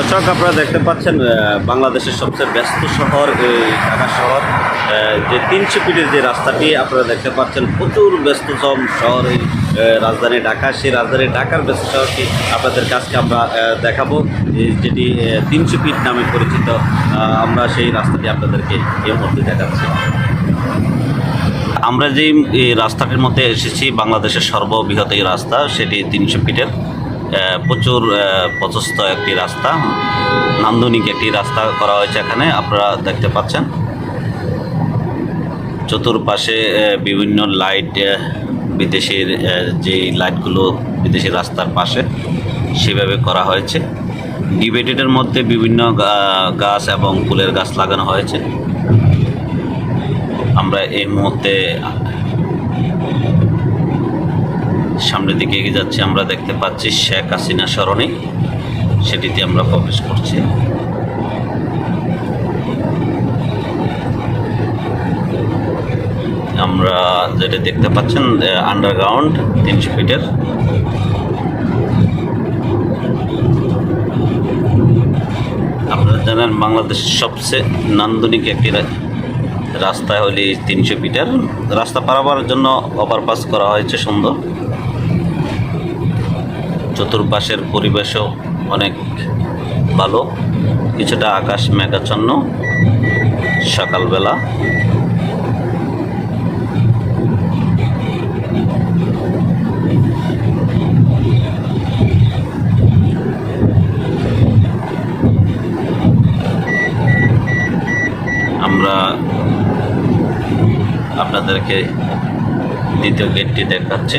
দর্শক, আপনারা দেখতে পাচ্ছেন বাংলাদেশের সবচেয়ে ব্যস্ত শহর এই ঢাকা শহর। যে তিনশো ফিটের যে রাস্তাটি, আপনারা দেখতে পাচ্ছেন, প্রচুর ব্যস্ততম শহর এই রাজধানী ঢাকা। সেই রাজধানী ঢাকার ব্যস্ত শহরটি আপনাদের কাছকে আমরা দেখাবো। যেটি তিনশো ফিট নামে পরিচিত আমরা সেই রাস্তাটি আপনাদেরকে এই মুহূর্তে দেখাচ্ছি। আমরা যেই রাস্তাটির মধ্যে এসেছি, বাংলাদেশের সর্ববৃহৎ এই রাস্তা, সেটি তিনশো ফিটের। প্রচুর প্রশস্ত একটি রাস্তা, নান্দনিক একটি রাস্তা করা হয়েছে এখানে, আপনারা দেখতে পাচ্ছেন। চতুর্পাশে বিভিন্ন লাইট বিদেশের যে লাইটগুলো বিদেশি রাস্তার পাশে, সেভাবে করা হয়েছে। ডিবেটেডের মধ্যে বিভিন্ন গাছ এবং ফুলের গাছ লাগানো হয়েছে। আমরা এই মুহূর্তে সামনের দিকে এগিয়ে যাচ্ছি, আমরা দেখতে পাচ্ছি শেখ হাসিনা সরণি সেটিতে আমরা প্রবেশ করছি। আমরা যেটা দেখতে পাচ্ছেন আন্ডারগ্রাউন্ড তিনশো ফিটের আপনারা জানেন, বাংলাদেশের সবচেয়ে নান্দনিক একটি রাস্তা হলি তিনশো ফিটার রাস্তা পারাবার জন্য ওভারপাস করা হয়েছে সুন্দর। চতুর্পাশের পরিবেশও অনেক ভালো। কিছুটা আকাশ মেঘাচ্ছন্ন সকালবেলা। আমরা আপনাদেরকে দ্বিতীয় গেটটি দেখাচ্ছি।